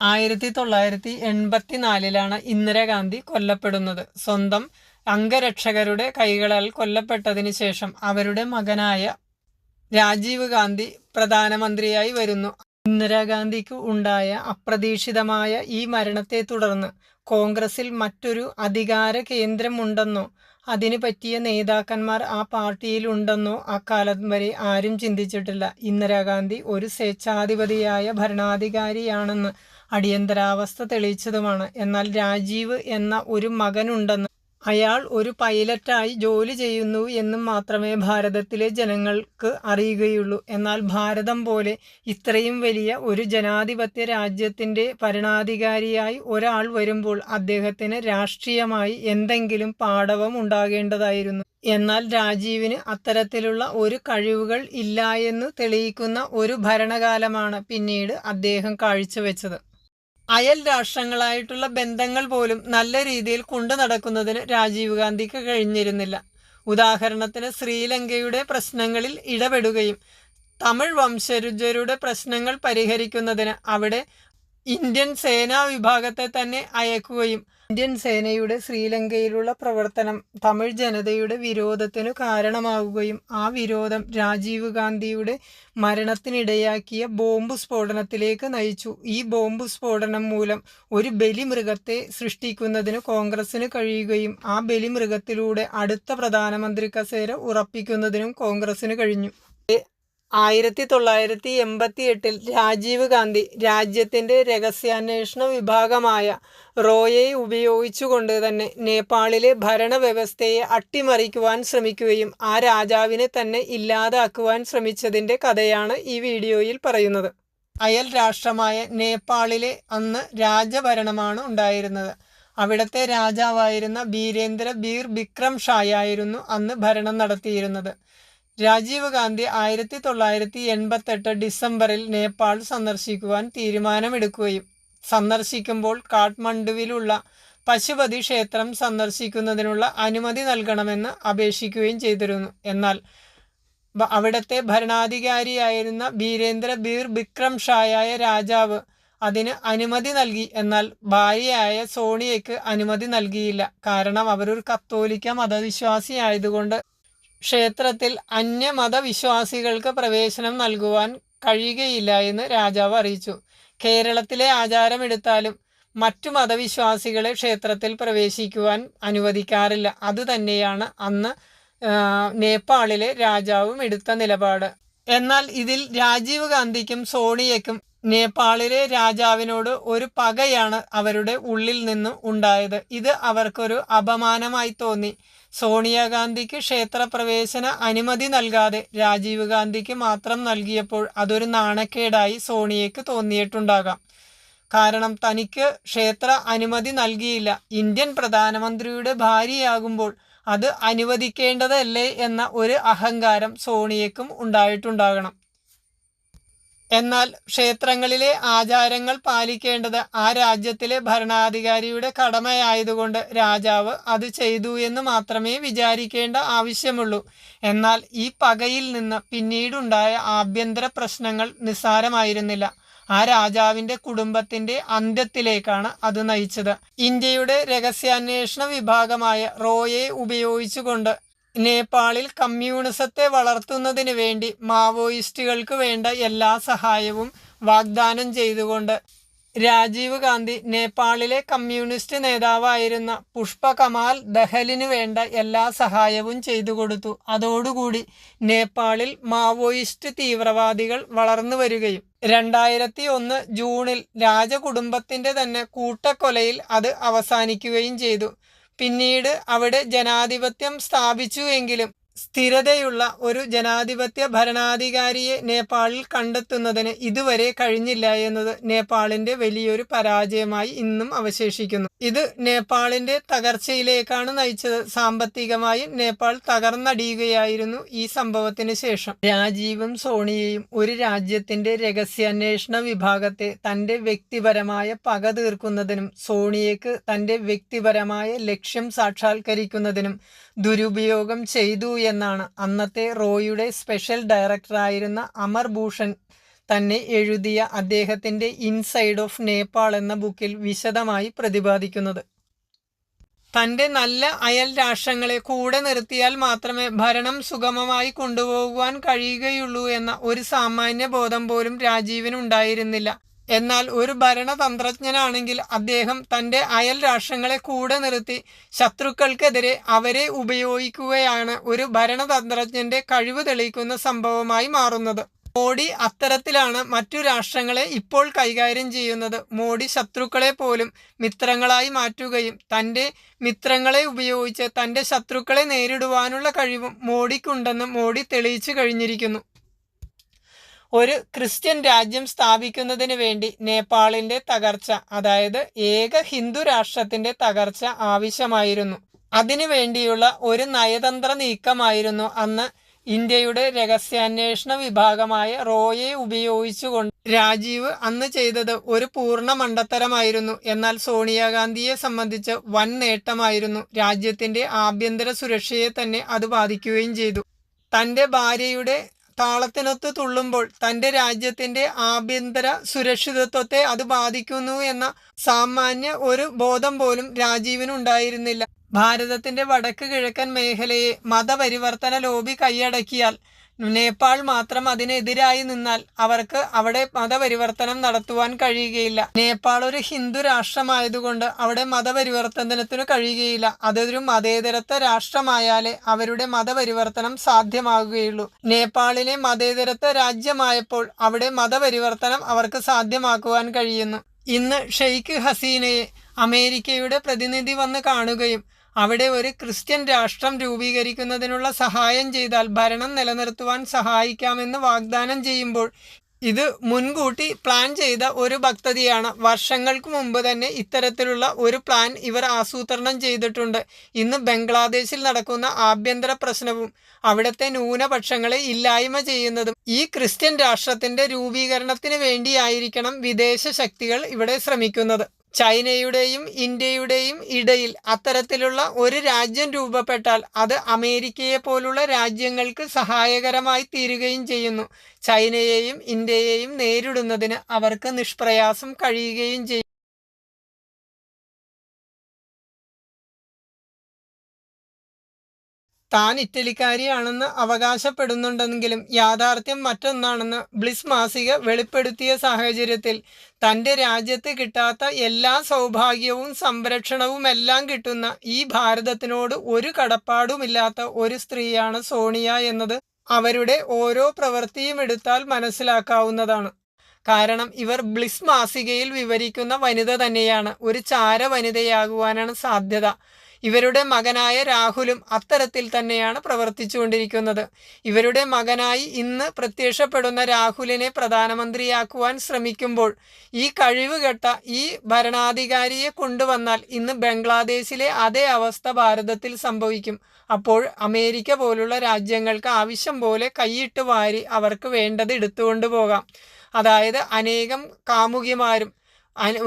ആയിരത്തി തൊള്ളായിരത്തി എൺപത്തിനാലിലാണ് ഇന്ദിരാഗാന്ധി കൊല്ലപ്പെടുന്നത്. സ്വന്തം അംഗരക്ഷകരുടെ കൈകളാൽ കൊല്ലപ്പെട്ടതിന് ശേഷം അവരുടെ മകനായ രാജീവ് ഗാന്ധി പ്രധാനമന്ത്രിയായി വരുന്നു. ഇന്ദിരാഗാന്ധിക്ക് ഉണ്ടായ അപ്രതീക്ഷിതമായ ഈ മരണത്തെ തുടർന്ന് കോൺഗ്രസിൽ മറ്റൊരു അധികാര കേന്ദ്രമുണ്ടെന്നോ അതിനു പറ്റിയ നേതാക്കന്മാർ ആ പാർട്ടിയിലുണ്ടെന്നോ അക്കാലം വരെ ആരും ചിന്തിച്ചിട്ടില്ല. ഇന്ദിരാഗാന്ധി ഒരു സ്വേച്ഛാധിപതിയായ ഭരണാധികാരിയാണെന്ന് അടിയന്തരാവസ്ഥ തെളിയിച്ചതുമാണ്. എന്നാൽ രാജീവ് എന്ന ഒരു മകനുണ്ടെന്ന് അയാൾ ഒരു പൈലറ്റായി ജോലി ചെയ്യുന്നു എന്നും മാത്രമേ ഭാരതത്തിലെ ജനങ്ങൾക്ക് അറിയുകയുള്ളൂ. എന്നാൽ ഭാരതം പോലെ ഇത്രയും വലിയ ഒരു ജനാധിപത്യ രാജ്യത്തിന്റെ ഭരണാധികാരിയായി ഒരാൾ വരുമ്പോൾ അദ്ദേഹത്തിന് രാഷ്ട്രീയമായി എന്തെങ്കിലും പാടവം ഉണ്ടാകേണ്ടതായിരുന്നു. എന്നാൽ രാജീവിന് അത്തരത്തിലുള്ള ഒരു കഴിവുകൾ ഇല്ല എന്ന് തെളിയിക്കുന്ന ഒരു ഭരണകാലമാണ് പിന്നീട് അദ്ദേഹം കാഴ്ചവെച്ചത്. അയൽ രാഷ്ട്രങ്ങളായിട്ടുള്ള ബന്ധങ്ങൾ പോലും നല്ല രീതിയിൽ കൊണ്ടു നടക്കുന്നതിന് രാജീവ് ഗാന്ധിക്ക് കഴിഞ്ഞിരുന്നില്ല. ഉദാഹരണത്തിന് ശ്രീലങ്കയുടെ പ്രശ്നങ്ങളിൽ ഇടപെടുകയും തമിഴ് വംശജരുടെ പ്രശ്നങ്ങൾ പരിഹരിക്കുന്നതിന് അവിടെ ഇന്ത്യൻ സേനാ വിഭാഗത്തെ തന്നെ അയക്കുകയും ഇന്ത്യൻ സേനയുടെ ശ്രീലങ്കയിലുള്ള പ്രവർത്തനം തമിഴ് ജനതയുടെ വിരോധത്തിനു കാരണമാവുകയും ആ വിരോധം രാജീവ് ഗാന്ധിയുടെ മരണത്തിനിടയാക്കിയ ബോംബ് സ്ഫോടനത്തിലേക്ക് നയിച്ചു. ഈ ബോംബ് സ്ഫോടനം മൂലം ഒരു ബലിമൃഗത്തെ സൃഷ്ടിക്കുന്നതിന് കോൺഗ്രസിന് കഴിയുകയും ആ ബലിമൃഗത്തിലൂടെ അടുത്ത പ്രധാനമന്ത്രി കസേര ഉറപ്പിക്കുന്നതിനും കോൺഗ്രസിന് കഴിഞ്ഞു. ആയിരത്തി തൊള്ളായിരത്തി എൺപത്തി എട്ടിൽ രാജീവ് ഗാന്ധി രാജ്യത്തിന്റെ രഹസ്യാന്വേഷണ വിഭാഗമായ റോയെ ഉപയോഗിച്ചുകൊണ്ട് തന്നെ നേപ്പാളിലെ ഭരണവ്യവസ്ഥയെ അട്ടിമറിക്കുവാൻ ശ്രമിക്കുകയും ആ രാജാവിനെ തന്നെ ഇല്ലാതാക്കുവാൻ ശ്രമിച്ചതിന്റെ കഥയാണ് ഈ വീഡിയോയിൽ പറയുന്നത്. അയൽ രാഷ്ട്രമായ നേപ്പാളിലെ അന്ന് രാജഭരണമാണ് ഉണ്ടായിരുന്നത്. അവിടത്തെ രാജാവായിരുന്ന ബീരേന്ദ്ര ബീർ ബിക്രം ഷായായിരുന്നു അന്ന് ഭരണം നടത്തിയിരുന്നത്. രാജീവ് ഗാന്ധി ആയിരത്തി തൊള്ളായിരത്തി എൺപത്തെട്ട് ഡിസംബറിൽ നേപ്പാൾ സന്ദർശിക്കുവാൻ തീരുമാനമെടുക്കുകയും സന്ദർശിക്കുമ്പോൾ കാഠ്മണ്ഡുവിലുള്ള പശുപതി ക്ഷേത്രം സന്ദർശിക്കുന്നതിനുള്ള അനുമതി നൽകണമെന്ന് അപേക്ഷിക്കുകയും ചെയ്തിരുന്നു. എന്നാൽ അവിടത്തെ ഭരണാധികാരിയായിരുന്ന ബീരേന്ദ്ര ബീർ ബിക്രം ഷായായ രാജാവ് അതിന് അനുമതി നൽകി. എന്നാൽ ഭാര്യയായ സോണിയയ്ക്ക് അനുമതി നൽകിയില്ല. കാരണം അവരൊരു കത്തോലിക്ക മതവിശ്വാസി ആയതുകൊണ്ട് ക്ഷേത്രത്തിൽ അന്യമതവിശ്വാസികൾക്ക് പ്രവേശനം നൽകുവാൻ കഴിയുകയില്ല എന്ന് രാജാവ് അറിയിച്ചു. കേരളത്തിലെ ആചാരമെടുത്താലും മറ്റു മതവിശ്വാസികളെ ക്ഷേത്രത്തിൽ പ്രവേശിക്കുവാൻ അനുവദിക്കാറില്ല. അതുതന്നെയാണ് അന്ന് നേപ്പാളിലെ രാജാവും എടുത്ത നിലപാട്. എന്നാൽ ഇതിൽ രാജീവ് ഗാന്ധിക്കും സോണിയയ്ക്കും നേപ്പാളിലെ രാജാവിനോട് ഒരു പകയാണ് അവരുടെ ഉള്ളിൽ നിന്നും ഉണ്ടായത്. ഇത് അവർക്കൊരു അപമാനമായി തോന്നി. സോണിയാഗാന്ധിക്ക് ക്ഷേത്രപ്രവേശന അനുമതി നൽകാതെ രാജീവ് ഗാന്ധിക്ക് മാത്രം നൽകിയപ്പോൾ അതൊരു നാണക്കേടായി സോണിയയ്ക്ക് തോന്നിയിട്ടുണ്ടാകാം. കാരണം തനിക്ക് ക്ഷേത്ര അനുമതി നൽകിയില്ല. ഇന്ത്യൻ പ്രധാനമന്ത്രിയുടെ ഭാര്യയാകുമ്പോൾ അത് അനുവദിക്കേണ്ടതല്ലേ എന്ന ഒരു അഹങ്കാരം സോണിയയ്ക്കും ഉണ്ടായിട്ടുണ്ടാകണം. എന്നാൽ ക്ഷേത്രങ്ങളിലെ ആചാരങ്ങൾ പാലിക്കേണ്ടത് ആ രാജ്യത്തിലെ ഭരണാധികാരിയുടെ കടമയായതുകൊണ്ട് രാജാവ് അത് ചെയ്തു എന്ന് മാത്രമേ വിചാരിക്കേണ്ട ആവശ്യമുള്ളൂ. എന്നാൽ ഈ പകയിൽ നിന്ന് പിന്നീടുണ്ടായ ആഭ്യന്തര പ്രശ്നങ്ങൾ നിസ്സാരമായിരുന്നില്ല. ആ രാജാവിന്റെ കുടുംബത്തിന്റെ അന്ത്യത്തിലേക്കാണ് അത് നയിച്ചത്. ഇന്ത്യയുടെ രഹസ്യാന്വേഷണ വിഭാഗമായ റോയെ ഉപയോഗിച്ചുകൊണ്ട് നേപ്പാളിൽ കമ്മ്യൂണിസത്തെ വളർത്തുന്നതിന് വേണ്ടി മാവോയിസ്റ്റുകൾക്ക് വേണ്ട എല്ലാ സഹായവും വാഗ്ദാനം ചെയ്തുകൊണ്ട് രാജീവ് ഗാന്ധി നേപ്പാളിലെ കമ്മ്യൂണിസ്റ്റ് നേതാവായിരുന്ന പുഷ്പ കമാൽ ദഹലിന് വേണ്ട എല്ലാ സഹായവും ചെയ്തു കൊടുത്തു. അതോടുകൂടി നേപ്പാളിൽ മാവോയിസ്റ്റ് തീവ്രവാദികൾ വളർന്നു വരികയും രണ്ടായിരത്തി ഒന്ന് ജൂണിൽ രാജകുടുംബത്തിന്റെ തന്നെ കൂട്ടക്കൊലയിൽ അത് അവസാനിക്കുകയും ചെയ്തു. പിന്നീട് അവിടെ ജനാധിപത്യം സ്ഥാപിച്ചു എങ്കിലും സ്ഥിരതയുള്ള ഒരു ജനാധിപത്യ ഭരണാധികാരിയെ നേപ്പാളിൽ കണ്ടെത്തുന്നതിന് ഇതുവരെ കഴിഞ്ഞില്ല എന്നത് നേപ്പാളിന്റെ വലിയൊരു പരാജയമായി ഇന്നും അവശേഷിക്കുന്നു. ഇത് നേപ്പാളിന്റെ തകർച്ചയിലേക്കാണ് നയിച്ചത്. സാമ്പത്തികമായി നേപ്പാൾ തകർന്നടിയുകയായിരുന്നു ഈ സംഭവത്തിന് ശേഷം. രാജീവും സോണിയയും ഒരു രാജ്യത്തിന്റെ രഹസ്യാന്വേഷണ വിഭാഗത്തെ തന്റെ വ്യക്തിപരമായ പക തീർക്കുന്നതിനും സോണിയക്ക് തന്റെ വ്യക്തിപരമായ ലക്ഷ്യം സാക്ഷാത്കരിക്കുന്നതിനും ദുരുപയോഗം ചെയ്തു എന്നാണ് അന്നത്തെ റോയുടെ സ്പെഷ്യൽ ഡയറക്ടറായിരുന്ന അമർ ഭൂഷൺ തന്നെ എഴുതിയ അദ്ദേഹത്തിന്റെ ഇൻസൈഡ് ഓഫ് നേപ്പാൾ എന്ന ബുക്കിൽ വിശദമായി പ്രതിപാദിക്കുന്നത്. തന്റെ നല്ല അയൽ രാഷ്ട്രങ്ങളെ കൂടെ നിർത്തിയാൽ മാത്രമേ ഭരണം സുഗമമായി കൊണ്ടുപോകുവാൻ കഴിയുകയുള്ളൂ എന്ന ഒരു സാമാന്യ ബോധം പോലും രാജീവിനുണ്ടായിരുന്നില്ല. എന്നാൽ ഒരു ഭരണതന്ത്രജ്ഞനാണെങ്കിൽ അദ്ദേഹം തന്റെ അയൽ രാഷ്ട്രങ്ങളെ കൂടെ നിർത്തി ശത്രുക്കൾക്കെതിരെ അവരെ ഉപയോഗിക്കുകയാണ് ഒരു ഭരണതന്ത്രജ്ഞന്റെ കഴിവ് തെളിയിക്കുന്ന സംഭവമായി മാറുന്നത്. മോഡി അത്തരത്തിലാണ് മറ്റു രാഷ്ട്രങ്ങളെ ഇപ്പോൾ കൈകാര്യം ചെയ്യുന്നത്. മോഡി ശത്രുക്കളെ പോലും മിത്രങ്ങളായി മാറ്റുകയും തന്റെ മിത്രങ്ങളെ ഉപയോഗിച്ച് തന്റെ ശത്രുക്കളെ നേരിടുവാനുള്ള കഴിവും മോഡിക്കുണ്ടെന്ന് മോഡി തെളിയിച്ചു കഴിഞ്ഞിരിക്കുന്നു. ഒരു ക്രിസ്ത്യൻ രാജ്യം സ്ഥാപിക്കുന്നതിന് വേണ്ടി നേപ്പാളിന്റെ തകർച്ച അതായത് ഏക ഹിന്ദു രാഷ്ട്രത്തിന്റെ തകർച്ച ആവശ്യമായിരുന്നു. അതിനു വേണ്ടിയുള്ള ഒരു നയതന്ത്ര നീക്കമായിരുന്നു അന്ന് ഇന്ത്യയുടെ രഹസ്യാന്വേഷണ വിഭാഗമായ റോയെ ഉപയോഗിച്ചുകൊണ്ട്. രാജീവ് അന്ന് ചെയ്തത് ഒരു പൂർണ മണ്ടത്തരമായിരുന്നു. എന്നാൽ സോണിയാഗാന്ധിയെ സംബന്ധിച്ച് വൻ നേട്ടമായിരുന്നു. രാജ്യത്തിന്റെ ആഭ്യന്തര സുരക്ഷയെ തന്നെ അത് ബാധിക്കുകയും ചെയ്തു. തന്റെ ഭാര്യയുടെ താളത്തിനൊത്ത് തുള്ളുമ്പോൾ തന്റെ രാജ്യത്തിന്റെ ആഭ്യന്തര സുരക്ഷിതത്വത്തെ അത് ബാധിക്കുന്നു എന്ന സാമാന്യ ഒരു ബോധം പോലും രാജീവിനുണ്ടായിരുന്നില്ല. ഭാരതത്തിന്റെ വടക്ക് കിഴക്കൻ മേഖലയെ മതപരിവർത്തന ലോബി കൈയടക്കിയാൽ നേപ്പാൾ മാത്രം അതിനെതിരായി നിന്നാൽ അവർക്ക് അവിടെ മതപരിവർത്തനം നടത്തുവാൻ കഴിയുകയില്ല. നേപ്പാൾ ഒരു ഹിന്ദു രാഷ്ട്രമായതുകൊണ്ട് അവിടെ മതപരിവർത്തനത്തിന് കഴിയുകയില്ല. അതൊരു മതേതരത്വ രാഷ്ട്രമായാലേ അവരുടെ മതപരിവർത്തനം സാധ്യമാകുകയുള്ളൂ. നേപ്പാളിലെ മതേതരത്വ രാജ്യമായപ്പോൾ അവിടെ മതപരിവർത്തനം അവർക്ക് സാധ്യമാക്കുവാൻ കഴിയുന്നു. ഇന്ന് ഷെയ്ഖ് ഹസീനയെ അമേരിക്കയുടെ പ്രതിനിധി വന്ന് കാണുകയും അവിടെ ഒരു ക്രിസ്ത്യൻ രാഷ്ട്രം രൂപീകരിക്കുന്നതിനുള്ള സഹായം ചെയ്താൽ ഭരണം നിലനിർത്തുവാൻ സഹായിക്കാമെന്ന് വാഗ്ദാനം ചെയ്യുമ്പോൾ ഇത് മുൻകൂട്ടി പ്ലാൻ ചെയ്ത ഒരു ഭക്തതയാണ്. വർഷങ്ങൾക്ക് മുമ്പ് തന്നെ ഇത്തരത്തിലുള്ള ഒരു പ്ലാൻ ഇവർ ആസൂത്രണം ചെയ്തിട്ടുണ്ട്. ഇന്ന് ബംഗ്ലാദേശിൽ നടക്കുന്ന ആഭ്യന്തര പ്രശ്നവും അവിടുത്തെ ന്യൂനപക്ഷങ്ങളെ ഇല്ലായ്മ ചെയ്യുന്നതും ഈ ക്രിസ്ത്യൻ രാഷ്ട്രത്തിന്റെ രൂപീകരണത്തിന് വേണ്ടിയായിരിക്കണം വിദേശ ശക്തികൾ ഇവിടെ ശ്രമിക്കുന്നത്. ചൈനയുടെയും ഇന്ത്യയുടെയും ഇടയിൽ അത്തരത്തിലുള്ള ഒരു രാജ്യം രൂപപ്പെട്ടാൽ അത് അമേരിക്കയെ പോലുള്ള രാജ്യങ്ങൾക്ക് സഹായകരമായി തീരുകയും ചെയ്യുന്നു. ചൈനയെയും ഇന്ത്യയെയും നേരിടുന്നതിന് അവർക്ക് നിഷ്പ്രയാസം കഴിയുകയും ചെയ്യും. താൻ ഇറ്റലിക്കാരിയാണെന്ന് അവകാശപ്പെടുന്നുണ്ടെങ്കിലും യാഥാർത്ഥ്യം മറ്റൊന്നാണെന്ന് ബ്ലിസ് മാസിക വെളിപ്പെടുത്തിയ സാഹചര്യത്തിൽ തന്റെ രാജ്യത്ത് കിട്ടാത്ത എല്ലാ സൗഭാഗ്യവും സംരക്ഷണവും എല്ലാം കിട്ടുന്ന ഈ ഭാരതത്തിനോട് ഒരു കടപ്പാടുമില്ലാത്ത ഒരു സ്ത്രീയാണ് സോണിയ എന്നത് അവരുടെ ഓരോ പ്രവൃത്തിയും എടുത്താൽ മനസ്സിലാക്കാവുന്നതാണ്. കാരണം ഇവർ ബ്ലിസ് മാസികയിൽ വിവരിക്കുന്ന വനിത തന്നെയാണ്. ഒരു ചാര വനിതയാകുവാനാണ് സാധ്യത. ഇവരുടെ മകനായ രാഹുലും അത്തരത്തിൽ തന്നെയാണ് പ്രവർത്തിച്ചുകൊണ്ടിരിക്കുന്നത്. ഇവരുടെ മകനായി ഇന്ന് പ്രത്യക്ഷപ്പെടുന്ന രാഹുലിനെ പ്രധാനമന്ത്രിയാക്കുവാൻ ശ്രമിക്കുമ്പോൾ ഈ കഴിവുകെട്ട ഈ ഭരണാധികാരിയെ കൊണ്ടുവന്നാൽ ഇന്ന് ബംഗ്ലാദേശിലെ അതേ അവസ്ഥ ഭാരതത്തിൽ സംഭവിക്കും. അപ്പോൾ അമേരിക്ക പോലുള്ള രാജ്യങ്ങൾക്ക് ആവശ്യം പോലെ കൈയിട്ട് വാരി അവർക്ക് വേണ്ടത് എടുത്തുകൊണ്ടുപോകാം അതായത് അനേകം കാമുകിമാരും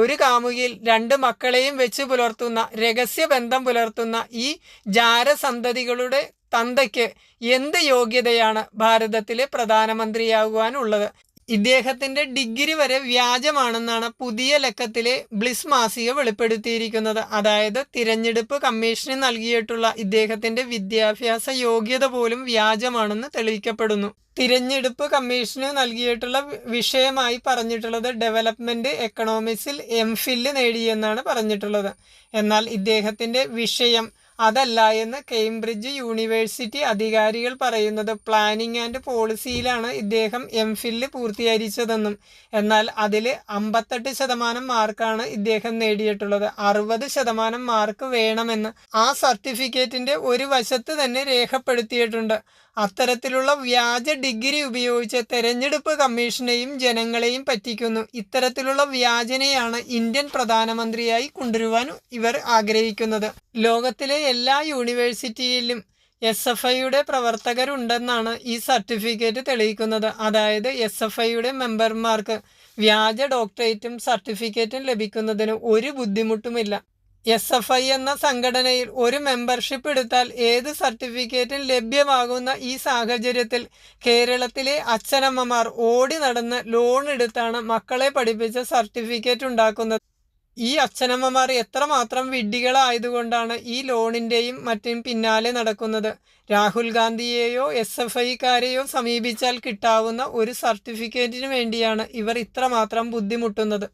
ഒരു കാമുകിയിൽ രണ്ട് മക്കളെയും വെച്ച് പുലർത്തുന്ന രഹസ്യബന്ധം പുലർത്തുന്ന ഈ ജാരസന്തതികളുടെ തന്തയ്ക്ക് എന്ത് യോഗ്യതയാണ് ഭാരതത്തിലെ പ്രധാനമന്ത്രിയാകുവാനുള്ളത്? ഇദ്ദേഹത്തിന്റെ ഡിഗ്രി വരെ വ്യാജമാണെന്നാണ് പുതിയ ലക്കത്തിലെ ബ്ലിസ് മാസിക വെളിപ്പെടുത്തിയിരിക്കുന്നത്. അതായത് തിരഞ്ഞെടുപ്പ് കമ്മീഷന് നൽകിയിട്ടുള്ള ഇദ്ദേഹത്തിന്റെ വിദ്യാഭ്യാസ യോഗ്യത പോലും വ്യാജമാണെന്ന് തെളിയിക്കപ്പെടുന്നു. തിരഞ്ഞെടുപ്പ് കമ്മീഷന് നൽകിയിട്ടുള്ള വിഷയമായി പറഞ്ഞിട്ടുള്ളത് ഡെവലപ്മെന്റ് എക്കണോമിക്സിൽ എം ഫില്ല് നേടിയെന്നാണ് പറഞ്ഞിട്ടുള്ളത്. എന്നാൽ ഇദ്ദേഹത്തിന്റെ വിഷയം അതല്ല എന്ന് കേംബ്രിഡ്ജ് യൂണിവേഴ്സിറ്റി അധികാരികൾ പറയുന്നത്. പ്ലാനിംഗ് ആൻഡ് പോളിസിയിലാണ് ഇദ്ദേഹം എം ഫില്ല് പൂർത്തീകരിച്ചതെന്നും എന്നാൽ അതിൽ അമ്പത്തെട്ട് ശതമാനം മാർക്കാണ് ഇദ്ദേഹം നേടിയിട്ടുള്ളത്. അറുപത് ശതമാനം മാർക്ക് വേണമെന്ന് ആ സർട്ടിഫിക്കറ്റിന്റെ ഒരു വശത്ത് തന്നെ രേഖപ്പെടുത്തിയിട്ടുണ്ട്. അത്തരത്തിലുള്ള വ്യാജ ഡിഗ്രി ഉപയോഗിച്ച് തെരഞ്ഞെടുപ്പ് കമ്മീഷനെയും ജനങ്ങളെയും പറ്റിക്കുന്നു. ഇത്തരത്തിലുള്ള വ്യാജനെയാണ് ഇന്ത്യൻ പ്രധാനമന്ത്രിയായി കൊണ്ടുവരുവാൻ ഇവർ ആഗ്രഹിക്കുന്നത്. ലോകത്തിലെ എല്ലാ യൂണിവേഴ്സിറ്റിയിലും എസ് എഫ് ഐയുടെ പ്രവർത്തകരുണ്ടെന്നാണ് ഈ സർട്ടിഫിക്കറ്റ് തെളിയിക്കുന്നത്. അതായത് എസ് എഫ് ഐയുടെ മെമ്പർമാർക്ക് വ്യാജ ഡോക്ടറേറ്റും സർട്ടിഫിക്കറ്റും ലഭിക്കുന്നതിന് ഒരു ബുദ്ധിമുട്ടുമില്ല. എസ് എഫ് ഐ എന്ന സംഘടനയിൽ ഒരു മെമ്പർഷിപ്പ് എടുത്താൽ ഏത് സർട്ടിഫിക്കറ്റും ലഭ്യമാകുന്ന ഈ സാഹചര്യത്തിൽ കേരളത്തിലെ അച്ഛനമ്മമാർ ഓടി നടന്ന് ലോൺ എടുത്താണ് മക്കളെ പഠിപ്പിച്ച സർട്ടിഫിക്കറ്റ് ഉണ്ടാക്കുന്നത്. ഈ അച്ഛനമ്മമാർ എത്രമാത്രം വിഡ്ഢികളായതുകൊണ്ടാണ് ഈ ലോണിന്റെയും മറ്റും പിന്നാലെ നടക്കുന്നത്. രാഹുൽ ഗാന്ധിയെയോ എസ് എഫ് ഐക്കാരെയോ സമീപിച്ചാൽ കിട്ടാവുന്ന ഒരു സർട്ടിഫിക്കറ്റിനു വേണ്ടിയാണ് ഇവർ ഇത്രമാത്രം ബുദ്ധിമുട്ടുന്നത്.